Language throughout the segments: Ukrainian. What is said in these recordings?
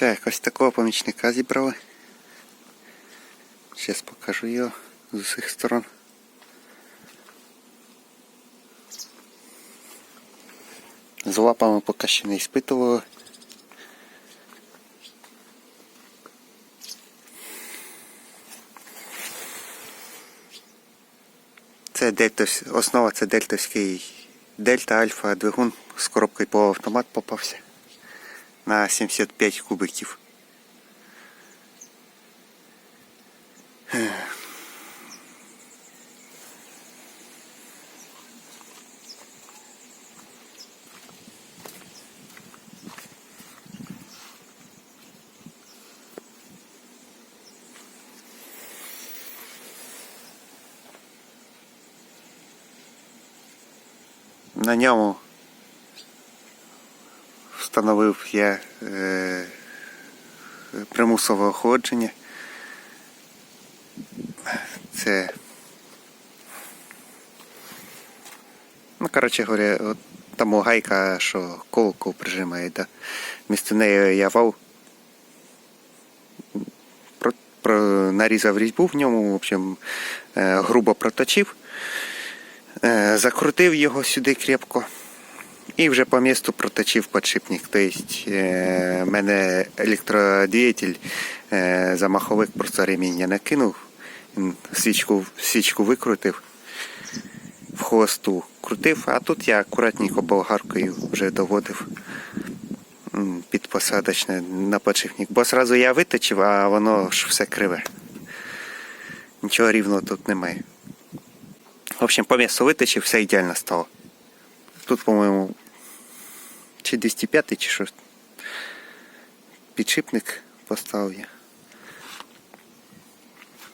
Так, ось такого помічника зібрали. Зараз покажу його з усіх сторон. З лапами поки ще не іспитували. Це дельтовсь, основа це дельтовський дельта альфа двигун з коробкою полуавтомат попався на 75 кубиків. На ньому встановив я е, примусове охолодження. Це. Ну, коротше говоря, от там гайка, що колку прижимає, да. Місто неї я вал про, про, нарізав різьбу в ньому, в общем, е, грубо проточив, е, закрутив його сюди крепко. І вже по місту проточив подшипник. Тобто е, мене електродвигатель е, замаховик просто реміння накинув, свічку, свічку викрутив, в хвосту крутив, а тут я акуратненько болгаркою вже доводив під посадочне на подшипник. Бо сразу я виточив, а воно ж все криве. Нічого рівного тут немає. В общем, по місту виточив, все ідеально стало. Тут, по-моєму, чи 205 чи що. Підшипник поставив я.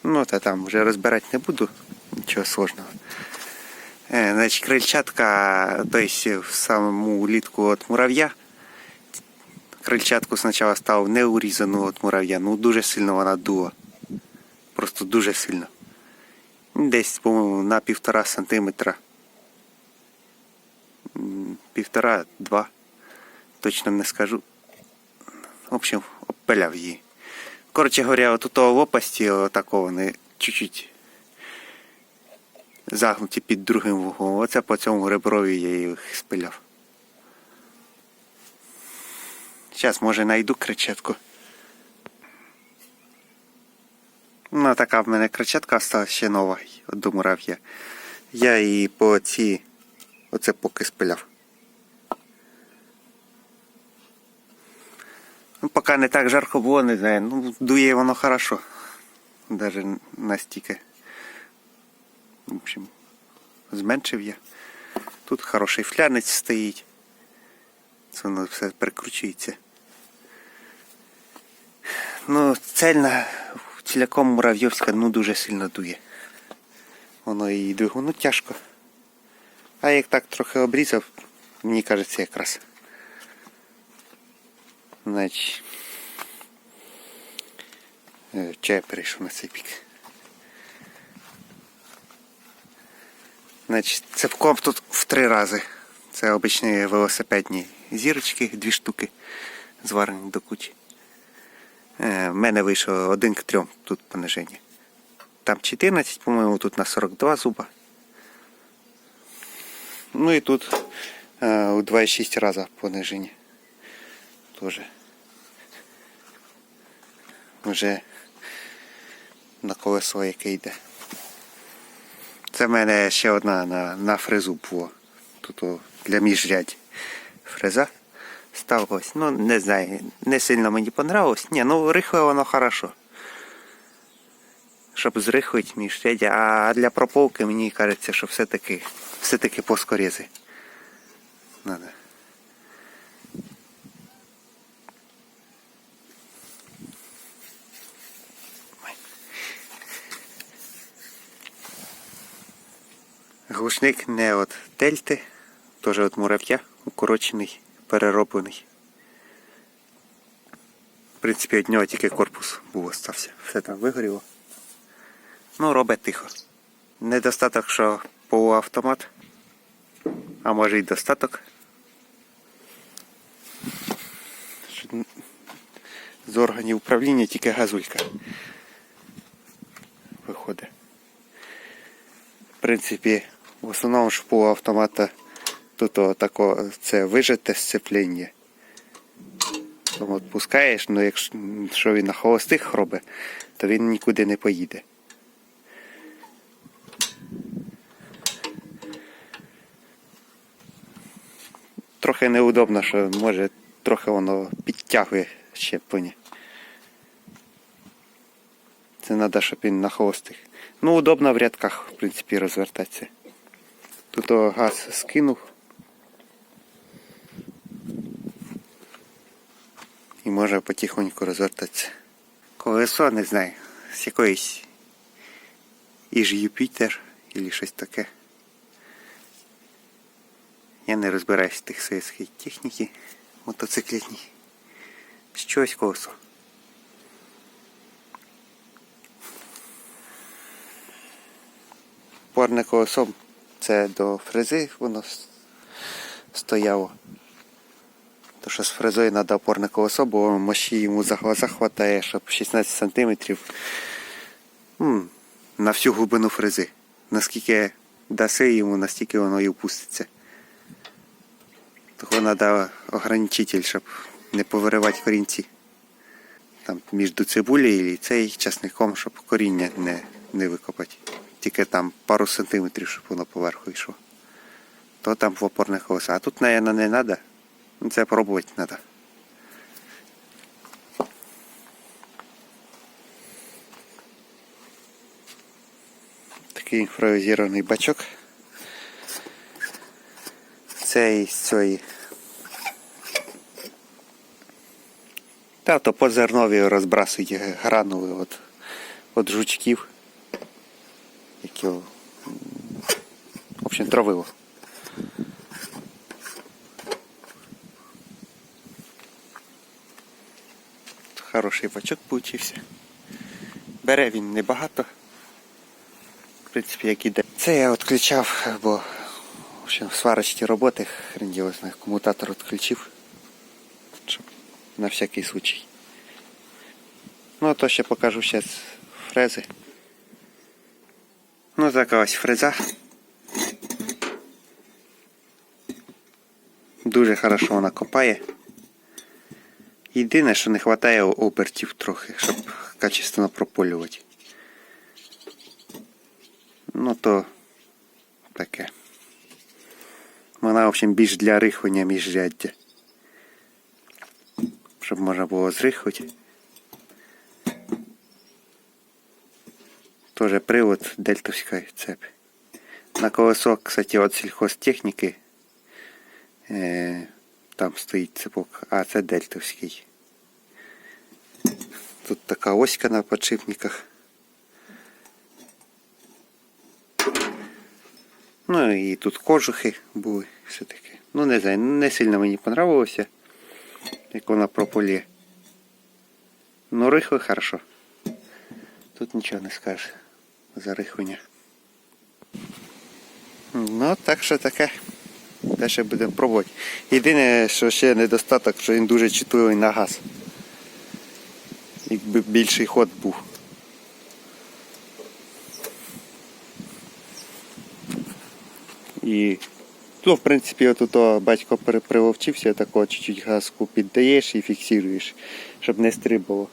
Ну, та там вже розбирати не буду, нічого сложного. Е, значить, крильчатка, то в саму літку от мурав'я. Крильчатку спочатку ставив не урізану від мурав'я, ну дуже сильно вона дула. Просто дуже сильно. Десь, по-моєму, на півтора сантиметра півтора-два. Точно не скажу. В общем, обпиляв її. Коротше говоря, от у лопасті отако вони чуть-чуть загнуті під другим вуглом. Оце по цьому реброві я їх спиляв. Зараз, може, знайду кричатку. Ну, така в мене кричатка стала ще нова до мурав'я. Я її по ці. Оце поки спиляв. Ну, поки не так жарко було, не знаю. Ну, дує воно хорошо. Даже настільки. В общем, зменшив я. Тут хороший флянець стоїть. Це воно все прикручується. Ну, цельна, ціляком муравйовська, ну дуже сильно дує. Воно і двигуну тяжко. А як так трохи обрізав, мені кажеться якраз. Значить. е, Чай перейшов на цей пік. Значить, цепком тут в три рази. Це обичні велосипедні зірочки, дві штуки, зварені до кучі. Е, в мене вийшло один к трьом тут пониження. Там 14, по-моєму, тут на 42 зуба. Ну і тут е, у 2,6 рази пониження. Тоже. Вже на колесо яке йде. Це в мене ще одна на, на фрезу було. Тут для міжрядь фреза ставилась. Ну, не знаю, не сильно мені понравилось. Ні, ну рихле воно хорошо. Щоб зрихлити міжрядя, а для прополки мені кажеться, що все-таки все-таки плоскорези. Надо. Глушник не от дельти, теж от мурав'я, укорочений, перероблений. В принципі, від нього тільки корпус був остався. Все там вигоріло. Ну, робить тихо. Недостаток, що полуавтомат, а може й достаток. З органів управління тільки газулька. Виходить. В принципі, в основному ж автомата тут о, тако, це вижите сцепління. Тому пускаєш, ну якщо він на холостих робить, то він нікуди не поїде. Трохи неудобно, що може трохи воно підтягує щеплення. Це треба, щоб він на холостих. Ну, удобно в рядках, в принципі, розвертатися. Тут газ скинув. І може потихоньку розвертатися. Колесо, не знаю, з якоїсь Іж Юпітер або щось таке. Я не розбираюсь в тих совєтській техніці мотоциклетній. З чогось колесо. Порне колесо це до фрези воно стояло. То що з фрезою треба опорне колесо, бо мощі йому за щоб 16 сантиметрів м, на всю глибину фрези. Наскільки даси йому, настільки воно і впуститься. Того треба ограничитель, щоб не повиривати корінці. Там між цибулею і цей часником, щоб коріння не, не викопати. Тільки там пару сантиметрів, щоб воно поверху йшло. То там в опорних колеса. А тут, мабуть, не треба. Це пробувати треба. Такий імпровізований бачок. Це із цієї. Та то по зернові розбрасують гранули от, от жучків, які м, в общем травило. Хороший бачок получився. Бере він небагато. В принципі, як іде. Це я відключав, бо в общем, сварочні роботи грандіозно. Комутатор відключив. Щоб на всякий случай. Ну, а то ще покажу зараз фрези. Ну, така ось фреза. Дуже хорошо вона копає. Єдине, що не вистачає обертів трохи, щоб качественно прополювати. Ну то таке. Вона, в общем, більш для рихлення міжряддя. Щоб можна було зрихувати. Тоже привод дельтовської цепи. На колесо, кстати, от сільхозтехніки. Е, там стоїть цепок, а це дельтовський. Тут така оська на подшипниках. Ну і тут кожухи були все-таки. Ну не знаю, не сильно мені понравилося, як вона прополє. Ну рихло хорошо. Тут нічого не скажеш за рихлення. Ну, так що таке. Далі будемо пробувати. Єдине, що ще недостаток, що він дуже чутливий на газ. Якби більший ход був. І ну, в принципі, от то батько при- приловчився, такого чуть-чуть газку піддаєш і фіксуєш, щоб не стрибало.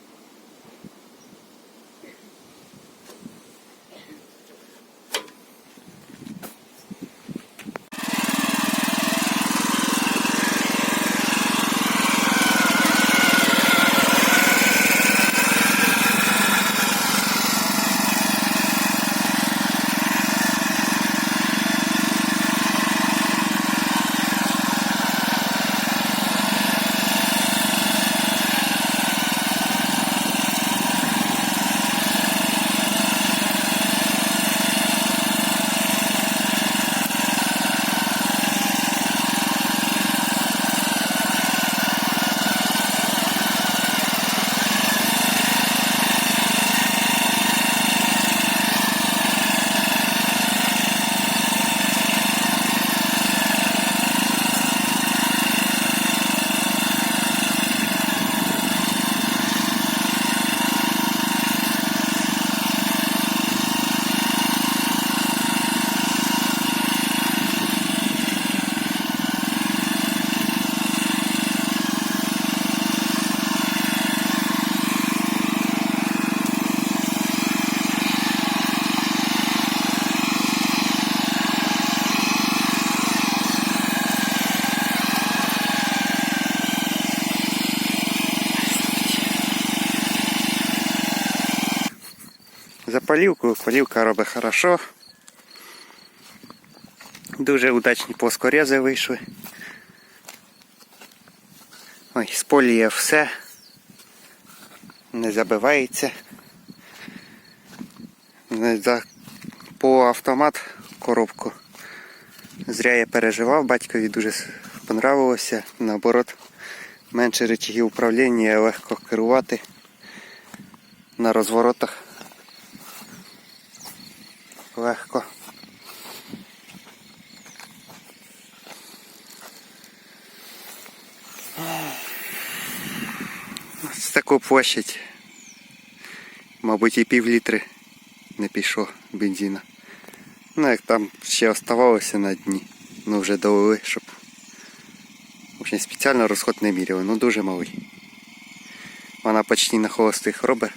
За полівкою. Полівка робить хорошо. Дуже удачні плоскорези вийшли. Ой, споліє все. Не забивається. За... По автомат коробку. Зря я переживав, батькові дуже понравилося. Наоборот, менше речагів управління, легко керувати на розворотах. Легко. З таку площадь, мабуть, і пів літри не пішло бензина. Ну, як там ще оставалося на дні. Ну вже долили, щоб. В общем, спеціально розход не міряли, ну дуже малий. Вона почти на холостих робить.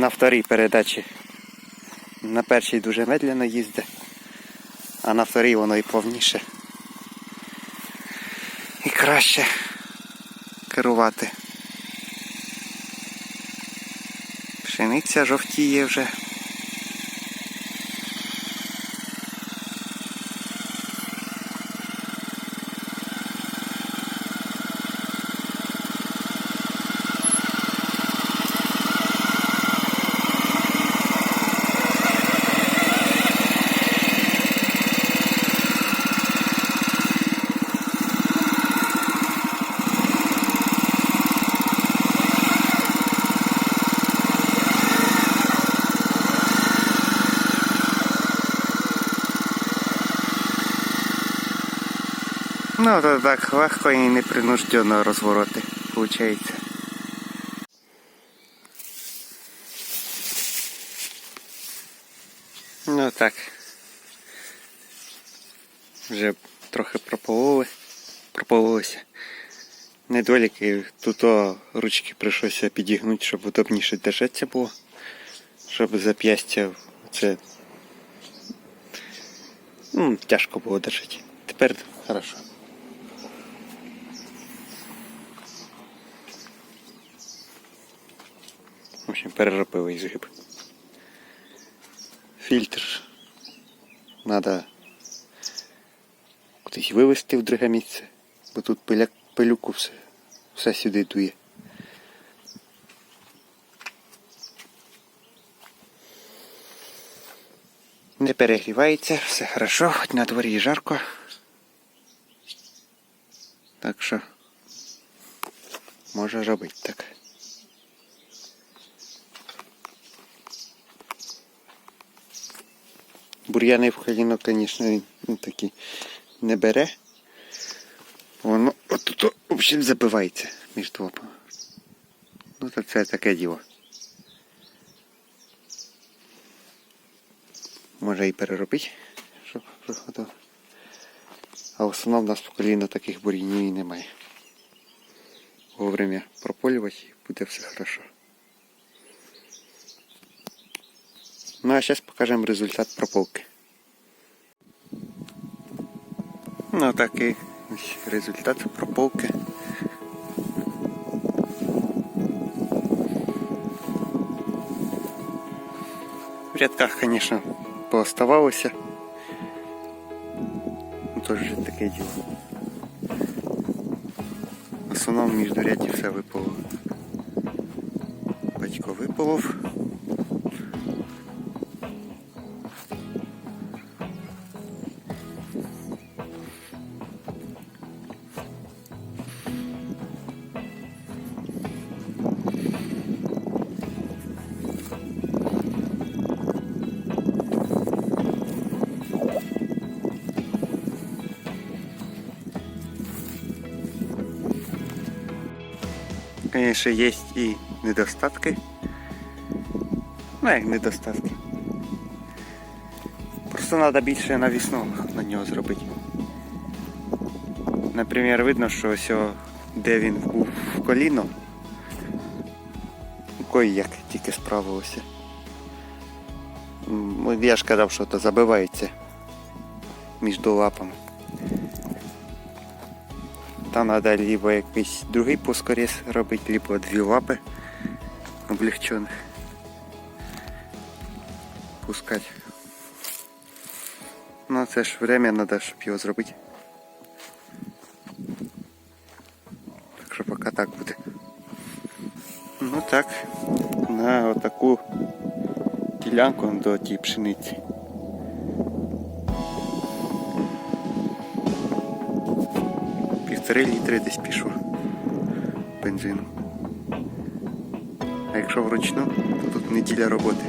На вторій передачі. На першій дуже медленно їздить, а на вторій воно і повніше. І краще керувати. Пшениця жовтіє вже. Ну, то так легко і непринужденно розвороти, виходить. Ну так. Вже трохи пропололи. Пропололися. Недоліки, тут ручки прийшлося підігнути, щоб удобніше держатися було. Щоб зап'ястя це ну, тяжко було держати. Тепер хорошо. В общем, переробили ізгиб. Фільтр треба кудись вивезти в друге місце, бо тут пиля, пилюку все, все сюди дує. Не перегрівається, все хорошо, хоч на дворі жарко. Так що може робити так. Бур'яни в коліно, звісно, він ну, такі не бере. Воно отут, в общем, забивається між двома. Ну, то це таке діло. Може і переробити, щоб приходило. А в основному в нас по коліно таких бур'янів і немає. Вовремя прополювати і буде все хорошо. Ну а зараз покажемо результат прополки. Ну такий ось результат прополки. В рядках, звісно, пооставалося. Ну, Тож вже таке діло. В основному між рядів все випало. Батько виполов. Конечно, есть и недостатки. Ну, як недостатки. Просто треба більше навісного на нього зробити. Наприклад, видно, що ось, де він був в коліно. Кой як тільки справилося. Я ж казав, що то забивається між лапами. Там треба либо якийсь другий пускоріз робити, либо дві лапи облегчених. Пускати. Ну це ж время треба, щоб його зробити. Так що поки так буде. Ну так, на отаку ділянку до тієї пшениці. Півтори літри десь пішло бензину. А якщо вручну, то тут неділя роботи.